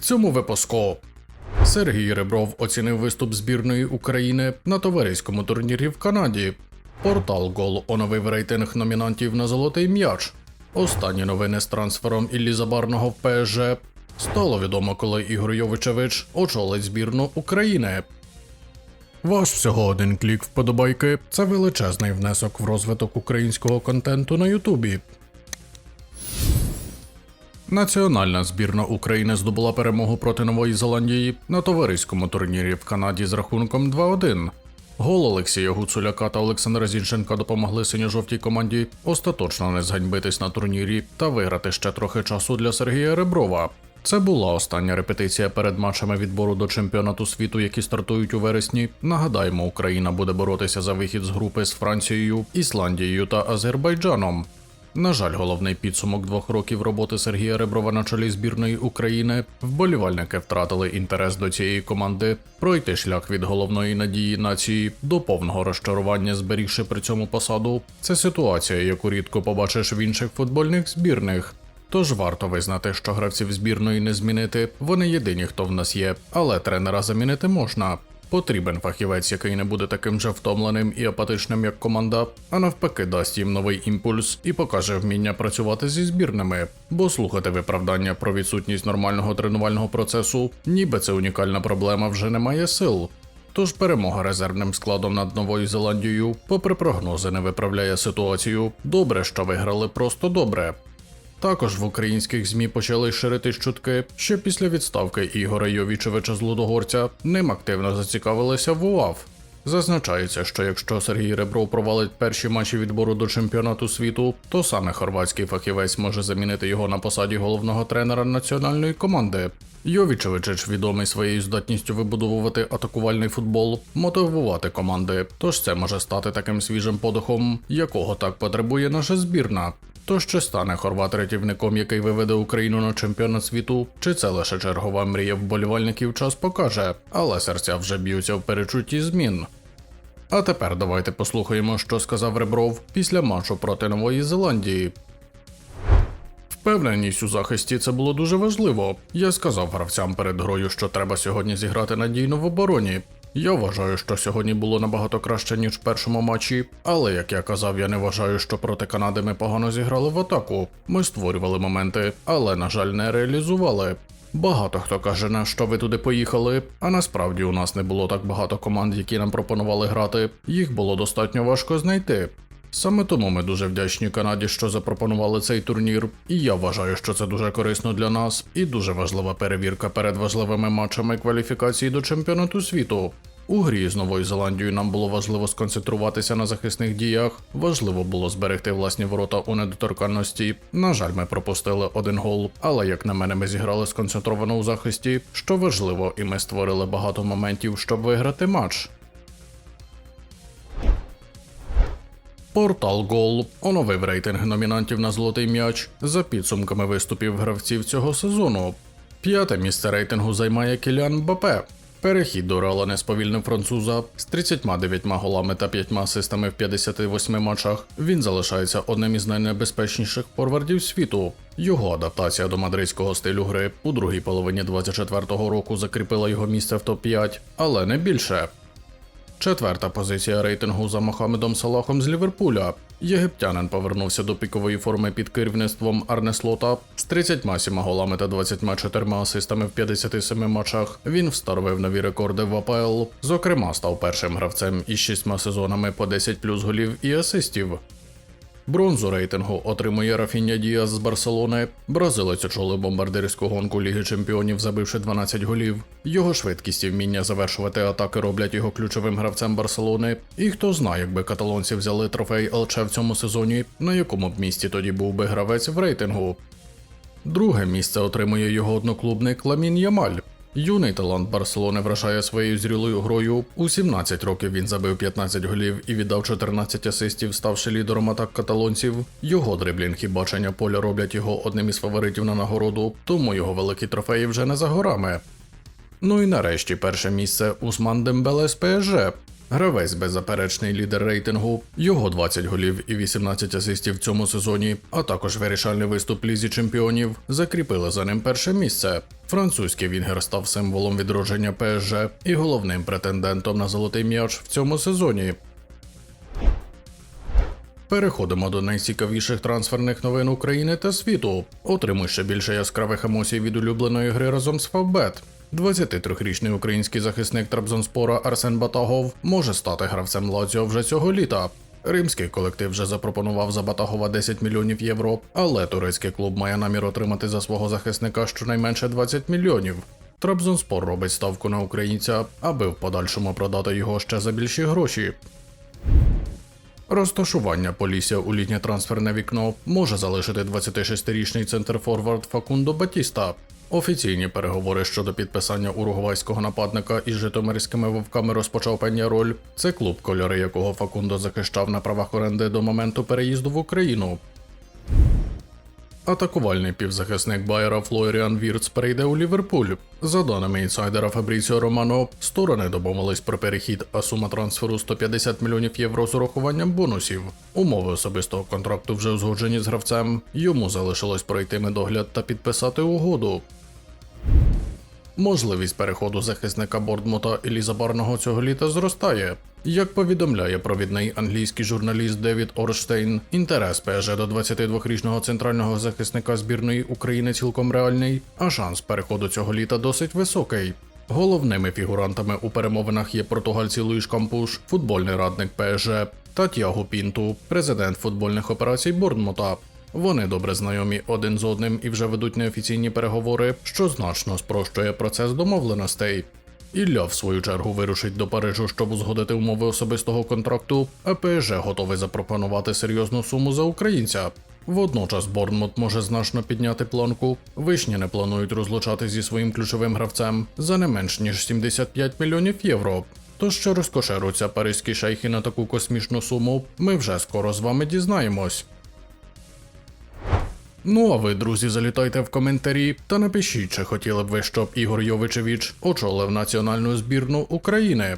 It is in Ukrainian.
цьому випуску. Сергій Ребров оцінив виступ збірної України на товариському турнірі в Канаді. Портал Гол оновив рейтинг номінантів на золотий м'яч. Останні новини з трансфером Іллі Забарного в ПСЖ. Стало відомо, коли Ігор Йовичевич очолить збірну України. Ваш всього один клік вподобайки це величезний внесок в розвиток українського контенту на Ютубі. Національна збірна України здобула перемогу проти Нової Зеландії на товариському турнірі в Канаді з рахунком 2-1. Гол Олексія Гуцуляка та Олександра Зінченка допомогли синьо-жовтій команді остаточно не зганьбитись на турнірі та виграти ще трохи часу для Сергія Реброва. Це була остання репетиція перед матчами відбору до чемпіонату світу, які стартують у вересні. Нагадаємо, Україна буде боротися за вихід з групи з Францією, Ісландією та Азербайджаном. На жаль, головний підсумок двох років роботи Сергія Реброва на чолі збірної України вболівальники втратили інтерес до цієї команди. Пройти шлях від головної надії нації до повного розчарування, зберігши при цьому посаду. Це ситуація, яку рідко побачиш в інших футбольних збірних. Тож варто визнати, що гравців збірної не змінити, вони єдині, хто в нас є, але тренера замінити можна. Потрібен фахівець, який не буде таким же втомленим і апатичним, як команда, а навпаки, дасть їм новий імпульс і покаже вміння працювати зі збірними. Бо слухати виправдання про відсутність нормального тренувального процесу, ніби це унікальна проблема, вже немає сил. Тож перемога резервним складом над Новою Зеландією, попри прогнози, не виправляє ситуацію. Добре, що виграли просто добре. Також в українських ЗМІ почали ширити чутки, що після відставки Ігоря Йовічевича з Лудогорця ним активно зацікавилися в УАВ. Зазначається, що якщо Сергій Ребров провалить перші матчі відбору до чемпіонату світу, то саме хорватський фахівець може замінити його на посаді головного тренера національної команди. Йовічевич відомий своєю здатністю вибудовувати атакувальний футбол, мотивувати команди. Тож це може стати таким свіжим подихом, якого так потребує наша збірна. То що стане хорват рятівником, який виведе Україну на чемпіонат світу, чи це лише чергова мрія вболівальників, час покаже, але серця вже б'ються в перечутті змін. А тепер давайте послухаємо, що сказав Ребров після матчу проти Нової Зеландії. Впевненість у захисті це було дуже важливо. Я сказав гравцям перед грою, що треба сьогодні зіграти надійно в обороні. Я вважаю, що сьогодні було набагато краще, ніж в першому матчі, але як я казав, я не вважаю, що проти Канади ми погано зіграли в атаку. Ми створювали моменти, але, на жаль, не реалізували. Багато хто каже, на що ви туди поїхали, а насправді у нас не було так багато команд, які нам пропонували грати. Їх було достатньо важко знайти. Саме тому ми дуже вдячні Канаді, що запропонували цей турнір, і я вважаю, що це дуже корисно для нас і дуже важлива перевірка перед важливими матчами кваліфікації до чемпіонату світу. У грі з Новою Зеландією нам було важливо сконцентруватися на захисних діях, важливо було зберегти власні ворота у недоторканності. На жаль, ми пропустили один гол, але як на мене, ми зіграли сконцентровано у захисті, що важливо, і ми створили багато моментів, щоб виграти матч. Портал Гол оновив рейтинг номінантів на золотий м'яч за підсумками виступів гравців цього сезону. П'яте місце рейтингу займає Кілян Бапе. Перехід до Реала не сповільнив француза з 39 голами та 5 асистами в 58 матчах. Він залишається одним із найнебезпечніших форвардів світу. Його адаптація до мадридського стилю гри у другій половині 24-го року закріпила його місце в топ-5, але не більше. Четверта позиція рейтингу за Мохамедом Салахом з Ліверпуля. Єгиптянин повернувся до пікової форми під керівництвом Арнеслота з 37 голами та 24 асистами в 57 матчах. Він встановив нові рекорди в АПЛ. Зокрема, став першим гравцем із шістьма сезонами по 10 плюс голів і асистів. Бронзу рейтингу отримує Рафіння Діас з Барселони. Бразилець очолив бомбардирську гонку Ліги Чемпіонів, забивши 12 голів. Його швидкість і вміння завершувати атаки роблять його ключовим гравцем Барселони. І хто знає, якби каталонці взяли трофей ЛЧ в цьому сезоні, на якому б місці тоді був би гравець в рейтингу. Друге місце отримує його одноклубник Ламін Ямаль. Юний талант Барселони вражає своєю зрілою грою. У 17 років він забив 15 голів і віддав 14 асистів, ставши лідером атак каталонців. Його дриблінг і бачення поля роблять його одним із фаворитів на нагороду, тому його великі трофеї вже не за горами. Ну і нарешті перше місце Усман Дембеле з ПСЖ. Гравець беззаперечний лідер рейтингу, його 20 голів і 18 асистів в цьому сезоні, а також вирішальний виступ лізі чемпіонів закріпили за ним перше місце. Французький Вінгер став символом відродження ПСЖ і головним претендентом на золотий м'яч в цьому сезоні. Переходимо до найцікавіших трансферних новин України та світу. Отримуй ще більше яскравих емоцій від улюбленої гри разом з Фавбет. 23-річний український захисник Трабзонспора Арсен Батагов може стати гравцем Лаціо вже цього літа. Римський колектив вже запропонував за Батагова 10 мільйонів євро, але турецький клуб має намір отримати за свого захисника щонайменше 20 мільйонів. Трабзонспор робить ставку на українця, аби в подальшому продати його ще за більші гроші. Розташування Полісся у літнє трансферне вікно може залишити 26-річний центрфорвард Факундо Батіста. Офіційні переговори щодо підписання уругвайського нападника із житомирськими вовками розпочав Пеняроль. Це клуб, кольори якого Факундо захищав на правах оренди до моменту переїзду в Україну. Атакувальний півзахисник Байера Флоріан Вірц перейде у Ліверпуль. За даними інсайдера Фабріціо Романо, сторони домовились про перехід, а сума трансферу 150 мільйонів євро з урахуванням бонусів. Умови особистого контракту вже узгоджені з гравцем. Йому залишилось пройти медогляд та підписати угоду. Можливість переходу захисника Бордмута Еліза Барного цього літа зростає. Як повідомляє провідний англійський журналіст Девід Орштейн, інтерес ПСЖ до 22-річного центрального захисника збірної України цілком реальний, а шанс переходу цього літа досить високий. Головними фігурантами у перемовинах є португальці Луїш Кампуш, футбольний радник ПСЖ та Тяго Пінту, президент футбольних операцій Бордмута. Вони добре знайомі один з одним і вже ведуть неофіційні переговори, що значно спрощує процес домовленостей. Ілля, в свою чергу, вирушить до Парижу, щоб узгодити умови особистого контракту, а ПСЖ готовий запропонувати серйозну суму за українця. Водночас Борнмут може значно підняти планку. Вишні не планують розлучати зі своїм ключовим гравцем за не менш ніж 75 мільйонів євро. То що розкошеруться паризькі шейхи на таку космічну суму, ми вже скоро з вами дізнаємось. Ну а ви, друзі, залітайте в коментарі та напишіть, чи хотіли б ви, щоб Ігор Йовичевич очолив національну збірну України.